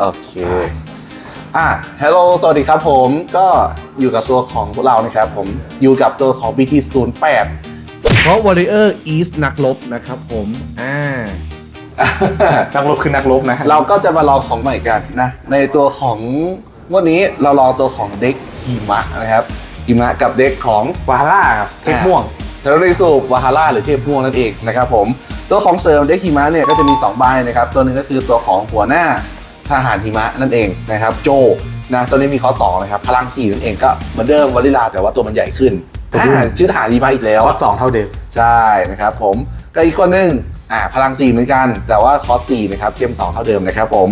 โอเค อะฮัลโหลสวัสดีครับผมก็อยู่กับตัวของพวกเรานะครับผมอยู่กับตัวของ BT08 เพราะ Warrior East นักรบนะครับผมอ่านักรบคือนักรบนะเราก็จะมาลองของใหม่กันนะในตัวของงวันนี้เราลองตัวของเด็กหิมะนะครับหิมะกับเด็กของวาฮาร่าครับเทพม่วงเทโรริสูบวาฮาร่าหรือเทพม่วงนั่นเองนะครับผมตัวของเสริมเด็กหิมะเนี่ยก็จะมี 2 ใบนะครับตัวหนึงก็คือตัวของหัวหน้า ทหารหิมะนั่นเองนะครับโจนะตัวนี้มีข้อ2นะครับพลัง4นั่นเองก็เหมือนเดิมวาลิลาแต่ว่าตัวมันใหญ่ขึ้นตัวผู้อ่าชื่อทหารหิมะอีกแล้วคอร์สสองเท่าเดิมใช่นะครับผมก็อีกคนหนึงอ่าพลัง4เหมือนกัน แต่ว่าคอส4นะครับเกม2เท่าเดิมนะครับผม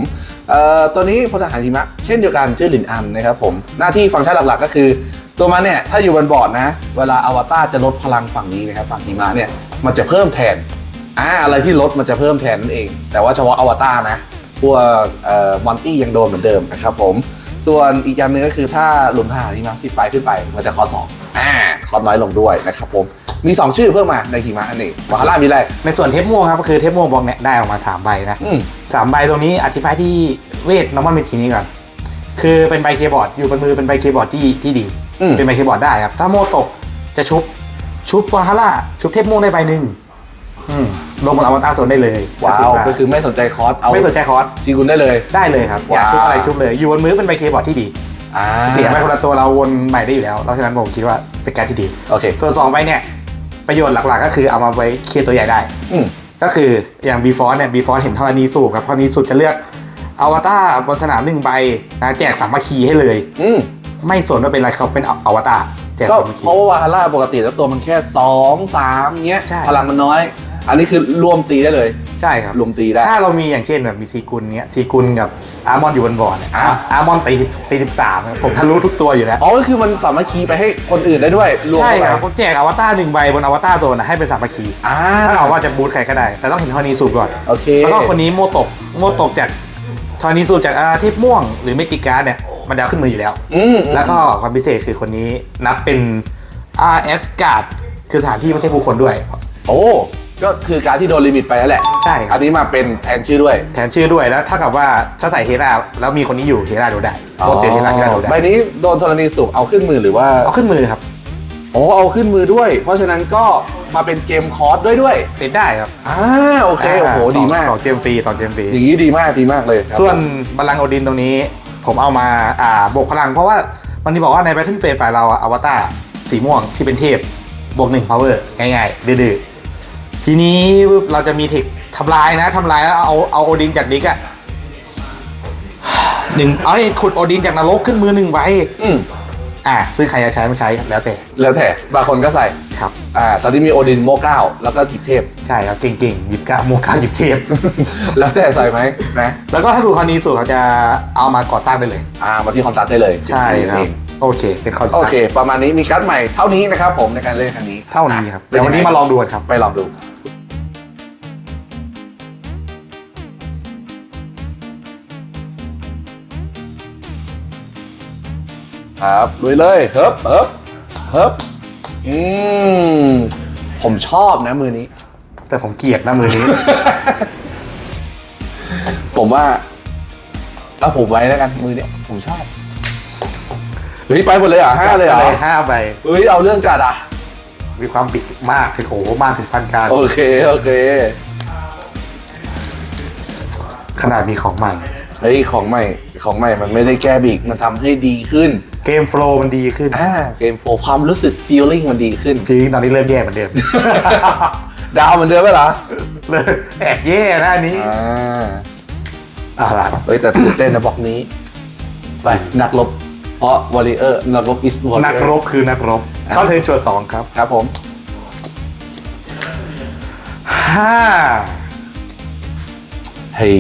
เอ่อตัวนี้พลทหารหิมะเช่นเดียวกันชื่อหลินอันนะครับผมหน้าที่ฟังก์ชันหลักๆก็คือตัวมันเนี่ยถ้าอยู่บนบอร์ดนะ เวลาอวตารจะลดพลังฝั่งนี้นะครับฝั่งหิมะเนี่ยมันจะเพิ่มแทนอ่าอะไรที่ลดมันจะเพิ่มแทนนั่นเอง แต่ว่าเฉพาะอวตารนะ พวกเอ่อมอนตี้ยังโดนเหมือนเดิมนะครับผม ส่วนอีกอย่างหนึงก็คือถ้าหลุมทหารหิมะสิบไปขึ้นไป มันจะคอสองอ่าคอสน้อยลงด้วยนะครับผมมี 2 ชื่อเพิ่มมาในหิมะอันนี้วาฮาร่ามีอะไร ในส่วนเทพม่วงครับก็คือเทพม่วงบอกเนี่ยได้ออกมา 3 ใบนะอืมสามใบตรงนี้อธิบายที่เวทน้ำมันเมทีนี้ก่อน คือเป็นใบเคย์บอร์ดอยู่บนมือเป็นใบเคย์บอร์ดที่ที่ดีอืมเป็นใบเคย์บอร์ดได้ครับ ถ้าโมตกจะชุบชุบวาฮาร่าชุบเทพม่วงได้ใบหนึ่งอืม ลงบนอวตารโซนได้เลยว้าวถือก็คือไม่สนใจคอสเอาไม่สนใจคอร์สชิงกุนได้เลย ได้เลยครับอยากชุบว้าวอะไรชุบเลย อยู่บนมือเป็นใบเคย์บอร์ดที่ดีอ่าเสียไปคนละตัวเราวนใหม่ได้อยู่แล้วเพราะฉะนั้นผมคิดว่าเป็นการที่ดีโอเคส่วนสองใบเนี่ยประโยชน์หลักๆ ก็คือเอามาไว้เคลียร์ตัวใหญ่ได้อืมก็คืออย่าง b ีฟอ e เนี่ย b ีฟอ e เห็นธรณีสูบครับธรณีสูบจะเลือกอวตารบนสนามหนึ่งใบนะแจกสามัคคีให้เลยอืมไม่สนว่าเป็นอะไรเขาเป็นอวตารแจกก็สามัคคีเพราะว่าวาฮาร่าปกติแล้วตัวมันแค่2 3เงี้ยใช่พลังมันน้อย อันนี้คือรวมตีได้เลย ใช่ครับรวมตีได้ ถ้าเรามีอย่างเช่นแบบมีซีกุลเนี้ยซีกุลกับอาร์มอนอยู่บนบอร์ดเนี่ยอะอาร์มอนตีสิบตีสิบสามผมทะลุทุกตัวอยู่แล้วอ๋อก็คือมันสามารถคีย์ไปให้คนอื่นได้ด้วย รวมใช่เข้าครับไปผมแจกอวตารหนึ่งใบบนอวตารโซนนะให้เป็นสามัคคีอ่าถ้าเอาว่าจะบูทใครก็ได้ แต่ต้องเห็นธรณีสูบก่อน โอเคแล้วก็คนนี้โมโตกโมโตกจากธรณีสูบจากอาเทพม่วงหรือเมจิการ์ดเนี่ยมันจะเอาขึ้นมืออยู่แล้ว อืมแล้วก็ความพิเศษคือคนนี้นับเป็น RS Guard คือสถานที่ไม่ใช่ผู้คนด้วย โอ้ ก็คือการที่โดนลิมิตไปแล้วแหละใช่ครัอับนนี้มาเป็นแทนชื่อด้วยแทนชื่อด้วยแล้วถ้ากับว่าถ้าใส่เฮราแล้วมีคนนี้อยู่เฮราโดนได้โคตรเจอเฮราเฮราโดนใบได้นี้โดนธรณีสูบเอาขึ้นมือหรือว่าเอาขึ้นมือครับโอ้เอาขึ้นมือด้วย เพราะฉะนั้นก็มาเป็นเจมคอร์สด้วยด้วยเป็นได้ครับอ่าโอเคโอ้โหสดีงมากสองเจมฟรีสองเจมฟรีอย่างนี้ดีมากดีมากเลยครับส่วนบัลลังก์โอดินตรงนี้ ผมเอามาอ่าบวกพลัง เพราะว่ามันที่บอกว่าในแบทเทิลเฟสฝ่ายเราอะอวตารสีม่วงที่เป็นเทพบวกหนึ่งพาวเวอร์ง่ายๆดื้อๆ ทีนี้เราจะมีเทคทำลายนะทำลายแล้วเอาเอาโอดินจากดิกอะหนึ่งเอาไอ้ขุดโอดินจากนรกขึ้นมือหนึ่งไว้อืมอะซึ่งใครจะใช้ไม่ใช้แล้วแต่แล้วแต่บางคนก็ใส่ครับ อ่าตอนนี้มีโอดินโมเก้าแล้วก็กิบเทพ ใช่ครับเก่งๆหยิบกะโมกาหยิบเทพแล้วแต่ใส่ไหมนะแล้วก็ถ้าดูคราวนี้สูตรเขาจะเอามาก่อสร้างได้เลย อ่ามาที่คอนตัดได้เลยใช่ครับเองโอเค เป็นคอนสโอตาเค ประมาณนี้มีการ์ดใหม่เท่านี้นะครับผมในการเล่นครั้งนี้เท่านี้ครับเป็เดี๋ยววันนี้ยัไมาลองดูกันครับ ไปลองดู ครับลุยเลยเฮิบเฮิบเฮิบอืมผมชอบนะมือนี้ แต่ผมเกลียดนะมือนี้ ผมว่าเอาผมไว้แล้วกันมือเนี้ยผมชอบเฮ้ยไปหมดเลยเหรอะห้าเลยเหรอห้าใบเฮ้ยเอาเรื่องจัดอะ มีความบิดมากถึงโหมากถึงพันการ โอเค โอเค ขนาดมีของใหม่ เฮ้ยของใหม่ของใหม่มันไม่ได้แก้บิกมันทำให้ดีขึ้น เกมโฟล์มันดีขึ้นอ่าเกมโฟร์ความรู้สึก feeling มันดีขึ้น จริงตอนนี้เริ่มแย่เหมือนเดิม ดาวเหมือนเดิมไหมล่ะเลยแอบแย่นะอันนี้อ่าอะล่ะเฮ้ยแต่ตื่นเต้นนะบอกนี้ ไปนักรบเพราะ warrior นักรบ is warrior นักรบคือนักรบ เข้าเทิร์นจวดสองครับครับผมห้าเฮ้ย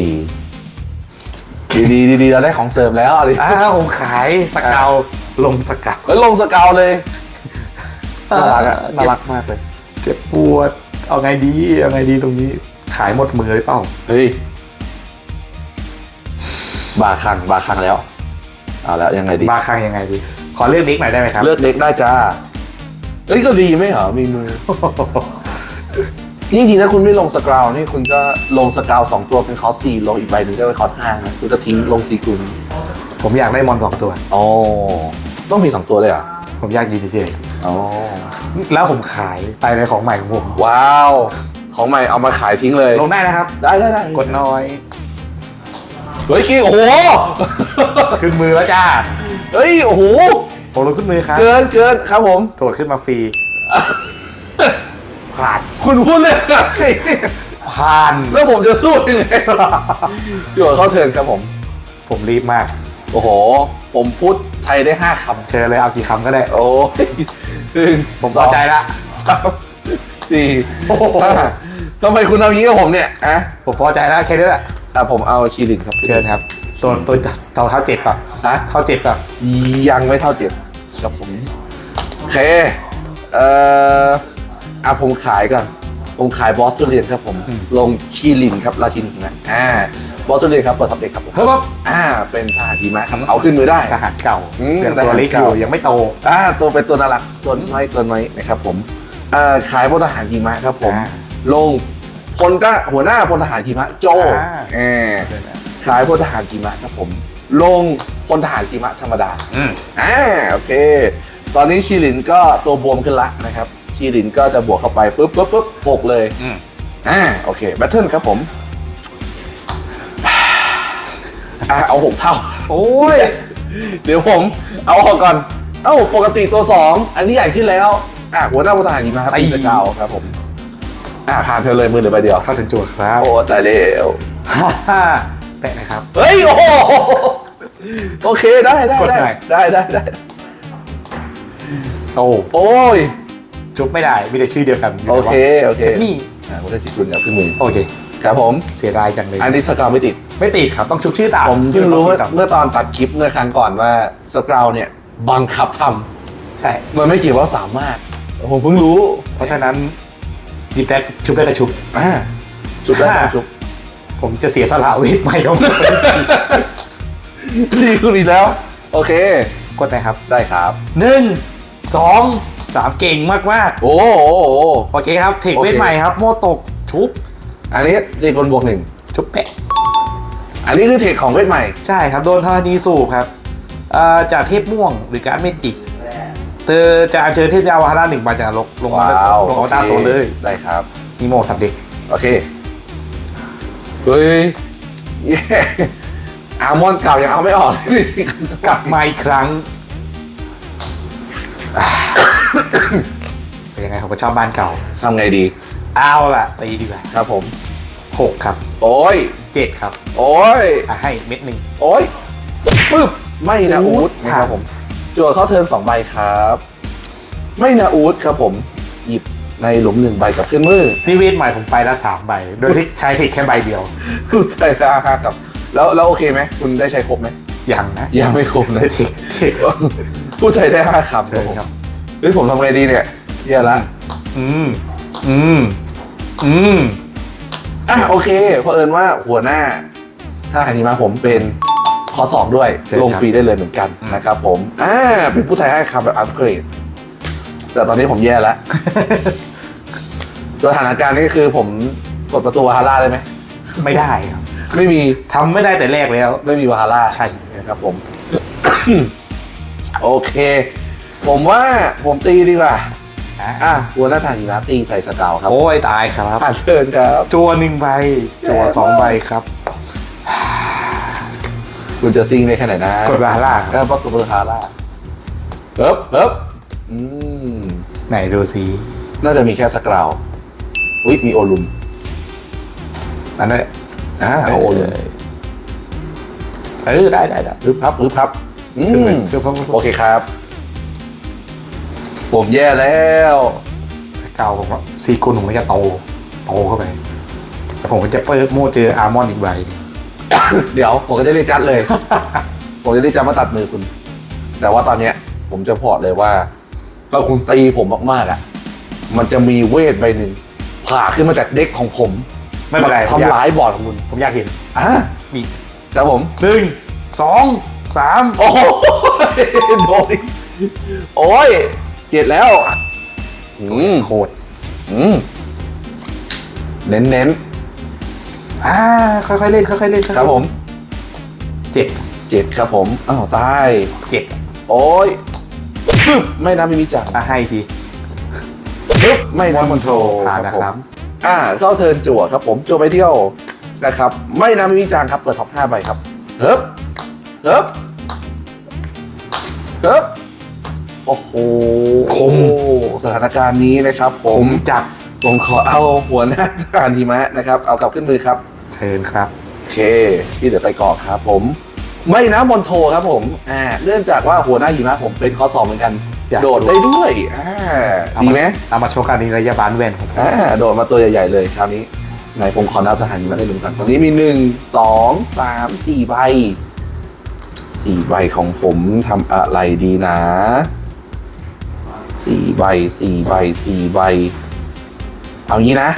ดีดีดีดีเราได้ของเสริมแล้วเอะไรอ้าวผมขายสเกาวลงสเกาวแล้วลงสเกาวเลยน่ารักอะน่ารักมากเลย เจ็บปวด เอาไงดี เอาไงดีตรงนี้ ขายหมดมือเลยเปล่า เฮ้ย บาคังบาคังแล้ว เอาแล้วยังไงดี บาคังยังไงดี ขอเลือกนิกหน่อยได้ไหมครับ เลือกเล็กได้จ้าเฮ้ยก็ดีไหมเหรอ มีมือ นี่จริงๆถ้าคุณไม่ลงสกราวนี่คุณก็ลงสกราวสองตัวเป็นคอร์สสี่ลงอีกใบหนึ่งก็เป็นคอร์สห้านะคุณจะทิ้งลงสี่คุณผมอยากได้มอนสองตัว อ๋อต้องมีสองตัวเลยเหรอะผมอยากยินเฉยอ๋อๆแล้วผมขายไปในของใหม่ของผม ว้าว ของใหม่เอามาขายทิ้งเลย ลงได้นะครับ ได้ได้ได้กดน้อย เฮ้ยคิงโอ้โห ขึ้นมือแล้วจ้า เฮ้ยโอ้โหผมลงขึ้นมือครับ เกินเกินครับผมโดดขึ้นมาฟรีผ่าน คุณพูดเลยอะผ่านแล้วผมจะสู้ยังไงจั่วเข้าเทิร์นครับผม ผมรีบมาก โอ้โห ผมพูดไทยได้ห้าคเชิญเลยเอากี่คำก็ได้ำโอ้ยหนึ่งผมพอใจละสองสามสี่โอ้โหห้าทำไมคุณเอาอย่างนี้กับผมเนี่ยอะผมพอใจแล้วแค่นี้แหละอะผมเอาชีลินครับ เชิญครับ ตัวตัวตัวเท่าเจ็ดป่ะฮะเท่าเจ็ดป่ะยังไม่เท่าเจ็ดครับผมโอเคเอ่อ อะผมขายก่อน ผมขายบอสตูเรียนครับผม ลงชีลินครับราชินีนะอ่าบอสตูเรียนครับเปิดท็อปเด็กครับผมเฮ้ยปั๊บอ่า เป็นทหารดีมะครับ เอาขึ้นมือได้ ทหารเก่าอืมยังตัวเล็กทหารอยู่เก่ายัยังไม่โต อ่าตัวเป็นตัวน่ารักตัวน้อยตัวน้อยนะครับผมเอ่อขายพลทหารหิมะครับผม อ่าลงพลก็หัวหน้าพลทหารหิมะโจอ่า เออขายพลทหารหิมะครับผม ลงพลทหารหิมะธรรมดาอืมอ่าโอเค ตอนนี้ชีลินก็ตัวบวมขึ้นละนะครับ ชีลินก็จะบวกเข้าไปปุ๊บปุ๊บปุ๊บหกเลยอืมอ่าโอเคแบทเทิลครับผมอ่าเอาหกเท่า โอ้ย เดี๋ยวผมเอาออกก่อน เอ้าปกติตัวสองอันนี้ใหญ่ขึ้นแล้ว อะหัวหน้าผู้ทหารหิมะครับสี่ปีสเกาวครับผม อะผ่านเธอเลยมือเหลือใบเดียวเข้าถึงจั่วครับโอ้ตายแล้วฮ่าฮ่าแปะนะครับ เฮ้ยโอ้โหโอเคได้ได้กดได้หน่อย ได้ได้ได้โตโอ้ย จุบไม่ได้มีแต่ชื่อเดียวกันยู่โอไหนวะเคโอเคเทคนี่อะผมได้สิบคุณกับขึ้นมือโอเคครับผมเสียดายจังเลยอันนี้สกาวไม่ติดไม่ติดครับต้องชุบชื่อตามผมเพิ่งรู้ชื่อต้องเมื่อตอนตัดคลิปเมื่อครั้งก่อนว่าสกาวเนี่ยบังคับทใช่ำมันไม่เกี่ยวว่าสามารถผมเพิ่งรู้ เพราะฉะนั้นหยิบได้ชุบได้ก็ชุบอ่าจุดได้ครับจุดผมจะเสียสละเวทใหม่ของผมสี่คุณอีกแล้ว โอเค กดนะครับได้ครับหนึ่งสอง สามเก่งมากมากโอ้โหโอ้โหๆโอเคครับเทคโอเคเวทใหม่ครับ โมตกชุบ อันนี้สี่คนบวกหนึ่งชุบแปะอันนี้คือเทคของเวทใหม่ ใช่ครับโดนธรณีสูบครับอ่าจากเทพม่วงหรือการดเมจิก เธอจะอัญเชิญเทพยาวาฮาร่าหนึ่งมาจากลงลงมาว้าวลงอวตารโอคโซนเลยได้ครับนีโมสับเด็กโอเคเฮ้ยเย้อาร์มอนเก่ายังเอาไม่ออกเลยกลับมาอีกครั้งอ่า เป็นยังไงผมก็ชอบบ้านเก่า ทำไงดี เอาล่ะตีดีกว่าครับผม หกครับโอ้ย เจ็ดครับโอ้ย อะให้เม็ดหนึ่ง โอ้ยปึ๊บ ไม่นะอู๊อูดดนะครับผม จั่วเข้าเทิร์นสองใบครับ ไม่นะอูดครับผม หยิบในหลุมหนึ่งใบกับขึ้นมือนี่เวทใหม่ผมไปละสามใบ โดยที่ใช้เทคแค่ใบเดียวคุณใช้ได้ครับ แล้วแล้วโอเคไหม คุณได้ใช้ครบไหม ยังนะยังไม่ครบนะเทคเทคผู้ใช้ได้ห้าคำคเชิรับญผมครับ เฮ้ยผมทำไงดีเนี่ยแย่ละ อืม อืม อืม อะโอเคเพราะเอิญว่าหัวหน้า ถ้าหันมาผมเป็นคอสองด้วย เชิญครับ ลงฟรีได้เลยเหมือนกันนะครับผม อ่า เป็นผู้ไทยให้คำแบบอัปเกรด แต่ตอนนี้ผมแย่แล้ว สถานการณ์นี้คือผมกดประตูวาฮาร่าได้ไหม ไม่ได้ครับไม่มี ทำไม่ได้แต่แรกแล้ว ไม่มีวาฮาร่าใช่ นะครับผม โอเค ผมว่าผมตีดีกว่า อะอะหัวหน้าทางหิมะตีใส่สเกาวครับโอ้ยตายครับผ่านเชิญครับ จัวหนึ่งใบจัวสองใบครับ คุณจะซิงได้แค่ไหนนะกดบาฮาร่าครับก็ประตูวาฮาร่าเฮิบเฮิบอืมไหนดูสิน่าจะมีแค่สกราวอุ๊ยมีโอลุมอันนั้นอ่าเอาโอลุมเออได้ได้ได้ฮึบพับฮึบพับอืขึ้นไปมขึ้นไปขึ้นไปโอเคครับ ผมแย่แล้วสเกลผมว่าซีกุลผมก็จะโตโตเข้าไปแต่ผมก็จะเปิดโม่เจออาร์มอนอีกใบหนึ่งเดี๋ยวผมก็จะเรียกจัดเลย ผมจะเรียกจัดมาตัดมือคุณ แต่ว่าตอนเนี้ย ผมจะพอร์ตเลยว่าถ้าคุณตีผมมากๆอะ มันจะมีเวทใบหนึ่งผ่าขึ้นมาจากเด็กของผมไม่เป็นไรผมอยากทำร้ายบอร์ดของคุณ ผมอยากเห็นอะนี่ครับผมหนึ่งสองสามโอ้โหโดนอีกโอ้ย เจ็ดแล้วอืมโคตรอืมเน้นเน้นอ่าค่อยๆเล่นค่อยๆเล่นๆครับผมเจ็ดเจ็ดครับผมอ้าวตายเจ็ดโอ้ยปึ๊บไม่นะมิมิจังอะให้อีกทีปึ๊บไม่นะคอนโทรผ่านนะครับผมอ่าเข้าเทิร์นจั่วครับผมจั่วไปเที่ยวนะครับ ไม่นะมิมิจังครับเปิดท็อปห้าใบครับเฮ้บเฮ้บเฮ้บ โอ้โหคม สถานการณ์นี้นะครับผผมมจัดผมขอเอาหัวหน้าทหารหิมะนะครับ เอากลับขึ้นมือครับ เชิญครับ โอเคพี่เดี๋ยวไปกรอกครับผม ไม่นะมอนโทครับผมอ่าเนื่องจากว่าหัวหน้าหิมะผมเป็นข้อสอบเหมือนกัน อยาก โดดได้ด้วยอ่าดีไหมเอามาโชว์การนี้ระยะบานแวนของผมอ่าโดดมาตัวใหญ่ๆเลยคราวนี้ไหนผมขอนับทหารหิมะได้หนึ่งก่อนตรงนี้มีหนึ่งสองสามสี่ใบสี่ใบของผมทำอะไรดีนะ สี่ใบสี่ใบสี่ใบ เอางี้นะ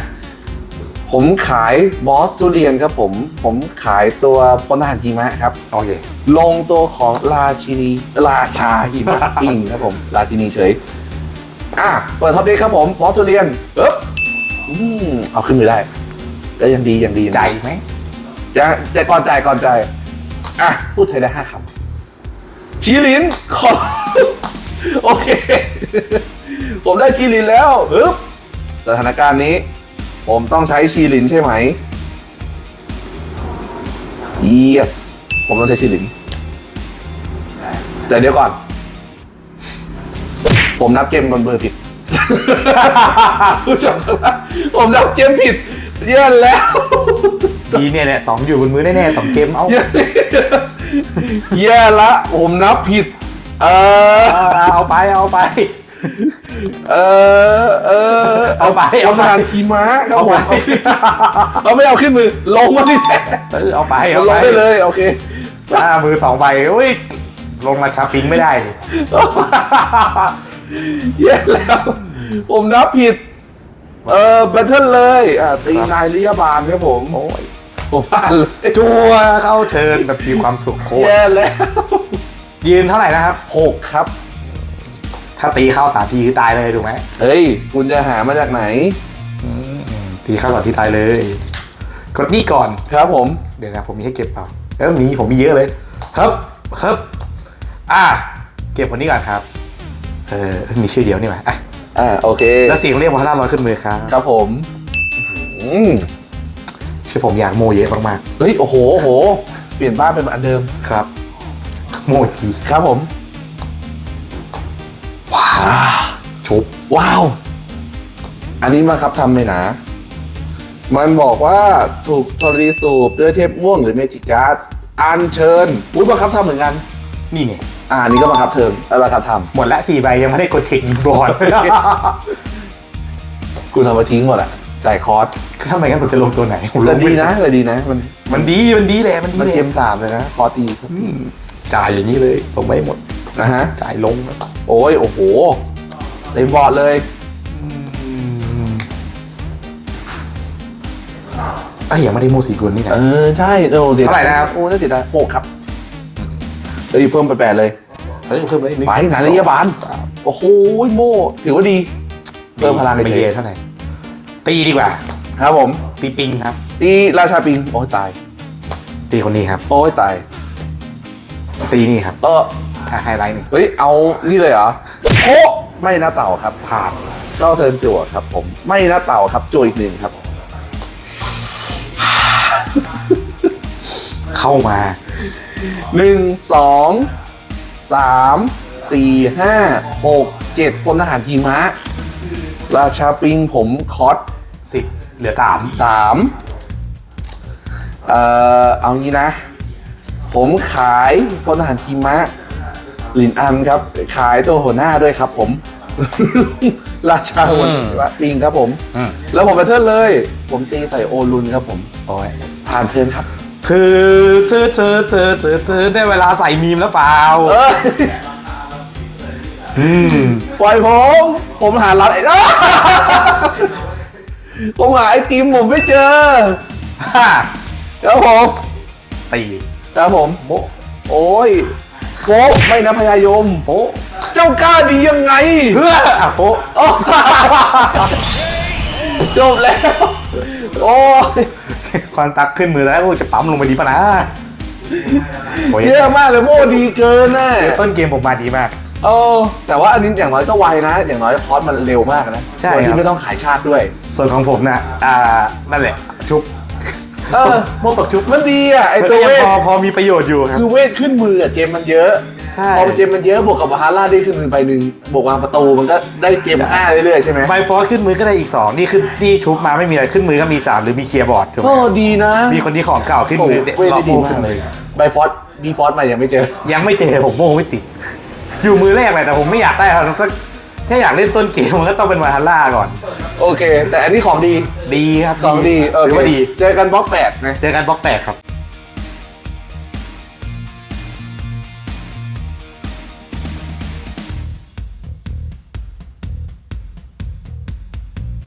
ผมขายบอสทุเรียนครับผม ผมขายตัวพลทหารหิมะครับ โอเค ลงตัวของราชินีราชาหิมะปิ้งครับผม ราชินีเฉย อะ เปิดท็อปเด็กครับผมบอสทุเรียนเอ๊บอืมเอาขึ้นมือได้ ก็ยังดียังดียังดีใจไหมจะแต่ก่อนจ่ายก่อนจ่ายอะ พูดไทยได้ห้าคำชีลินขอ โอเค ผมได้ชีลินแล้วฮึบสถานการณ์นี้ ผมต้องใช้ชีลินใช่ไหม yes ผมต้องใช้ชีลิน แต่เดี๋ยวก่อน ผมนับเกมบนเบอร์ผิดผู้ชมครับผมนับเกมผิด เยื่อนแล้ว ดีเนี่ยเนี่ยสองอยู่บนมือแน่ๆสองเกมเอาแย่ละ ผมนับผิด เออเอาเอาไปเอาไป เออ เออเอาไปเอาเอาไป ทานขี่ม้าครับเอาผไปมเอาไม่เอาขึ้นมือ ลงมาดิเออเอาไปเอาเอาลไปงได้เลย โอเคอ่ามือสองใบอุ้ยลงมาชาปิงไม่ได้นี่แย่แล้ว ผมนับผิด เออแบทเทิลเลย อ่าตีนายลิยาบาลครับผม โอ้ยผมพลาดเลยจัวเข้าเทิร์นแบบมีความสุขโคตร แย่แล้ว ยืนเท่าไหร่นะครับหกครับ ถ้าตีเข้าสามทีคือตายเลยถูกไหมเฮ้ย คุณจะหามาจากไหนตีเข้าสามทีตายเลย กดนี่ก่อน ครับผม เดี๋ยวนะผมมีให้เก็บเปล่าเออมีผมมีเยอะเลยครับครับอะเก็บคนนี้ก่อนครับ เออมีชื่อเดียวนี่หว่าอะอ่า โอเค แล้วเสียงเรียกมาห้าร้อยขึ้นมือครับครับผมอืมชื่อผมอยากโมเยอะมากเฮ้ย โอ้โหโอ้โห เปลี่ยนบ้านเป็นอันเดิม ๆครับ โมอีกทีครับผม ว้าวชุบว้าว อันนี้มาครับทำไหมนะ มันบอกว่าถูกธรณีสูบด้วยเทพม่วงหรือเมจิกาสอัญเชิญอุ้ยบังคับทำเหมือนกัน นี่ไงอ่าอันนี้ก็บังคับเทิมเออบังคับทหมดละสี่ใบยังไม่ได้กดเช็คยิงบอลำคุณทำมาทิ้งหมดอะจ่ายคอร์สทำไมงั้นผมจะลงตัวไหนผมลแต่งดีไม่นะแต่ดีนะ มันมันดีมันดีแหละมันดีมันแหเกละมสามเลยนะคอร์สดีอืม จ่ายอย่างนี้เลยลงไม่หมดนะฮะจ่ายลงนะโอ้ยโอ้โหเต็มบอร์ดเลยไอ้ยยังไม่ได้โมสีกุลนี่นะเออใช่โอ้เสียดยเท่าไหร่นะครับโอ้น่าเสียดายหกครับเฮ้ยเพิ่มไปแปดเลยเฮ้ยเพิ่มไปอีกนิดไปไหนระยะบาลโอ้โหโม่ถือว่าดีเพิ่มพลังไม่เฉเยยอะเท่าไหร่ตีดีกว่าๆครับผม ตีปิงครับ ตีราชาปิง โอ้ยตาย ตีคนนี้ครับ โอ้ยตาย ตีนี่ครับเอออะไฮไลท์หนึ่งเฮ้ยเอานี่เลยเหรอโคไม่นะเต่าครับผ่านก็เทิร์นจั่วครับ ผมไม่นะเต่าครับจั่วอีกหนึ่งครับ เข้ามาหนึ่งสองสามสี่ห้าหกเจ็ดพลทหารทีมะ ราชาปิงผมคอสสิบเหลือสามสามเอ่อเอางี้นะ ผมขายพลทหารทีมะลินอันครับ ขายตัวหัวหน้าด้วยครับ ผม ราชาหัวหน้าปิงครับผม อืม แล้วผมไปเทิร์นเลย ผมตีใส่โอลุนครับผม โอ้ยผ่านเทิร์นครับคือเจอเจอเจอเจอเจอได้เวลาใส่มีมแล้วเปล่าเอ้ยอืมปล่อยผม ผมหาร้านไอ้ผมหาไอติมผมไม่เจอฮ่าครับผมตี ครับผม โบะโอ้ยโป๊ะไม่นะพยายม โป๊ะเจ้ากล้าดียังไงเพื่ออะโป๊ะโอ้ จบแล้วผโอ้ยควันตักขึ้นมือแล้วกูจะปั๊มลงไปดีปะนะโอ้ยเยอะมากเลยโม่ดีเกินน่ะต้นเกมผมมาดีมาก โอ้แต่ว่าอันนี้อย่างน้อยก็ไวนะ อย่างน้อยคอร์สมันเร็วมากนะใช่โดยครัที่บ ไม่ต้องขายชาติด้วย ส่วนของผมนะอ่านั่นแหละชุบ เออโมตกชุบมันดีอะไอมันตัก็วยังเวทพอพอมีประโยชน์อยู่ครับ คือเวทขึ้นมืออะเจมมันเยอะใช่พอเจมมันเยอะบวกกับวาฮาร่าได้ขึ้นมือไปหนึ่งบวกวางประตูมันก็ได้เจมห้าเรื่อยๆใช่ไหมไบฟอสขึ้นมือก็ได้อีก2นี่ขึ้นนี่ชุบมาไม่มีอะไรขึ้นมือก็มี3หรือมีเคลียร์บอร์ดถูกไหมโอ้ดีนะ มีคนที่ของเก่าขึ้นโอ้มือเวทได้ดีรอบมาขึ้กนเลมืยอไบฟอสบีฟอสมายังไม่เจอ ยังไม่เจอผมโม่ไม่ติด อยู่มือแรกเลยแต่ผมไม่อยากได้ครับก็ แค่อยากเล่นต้นเกมมันก็ต้องเป็นวาฮาร่าก่อน โอเค แต่อันนี้ของดี ดีครับของดีเออถือว่าดี เจอกันบล็อกแปดนะเจอกันบล็อกแปดครับ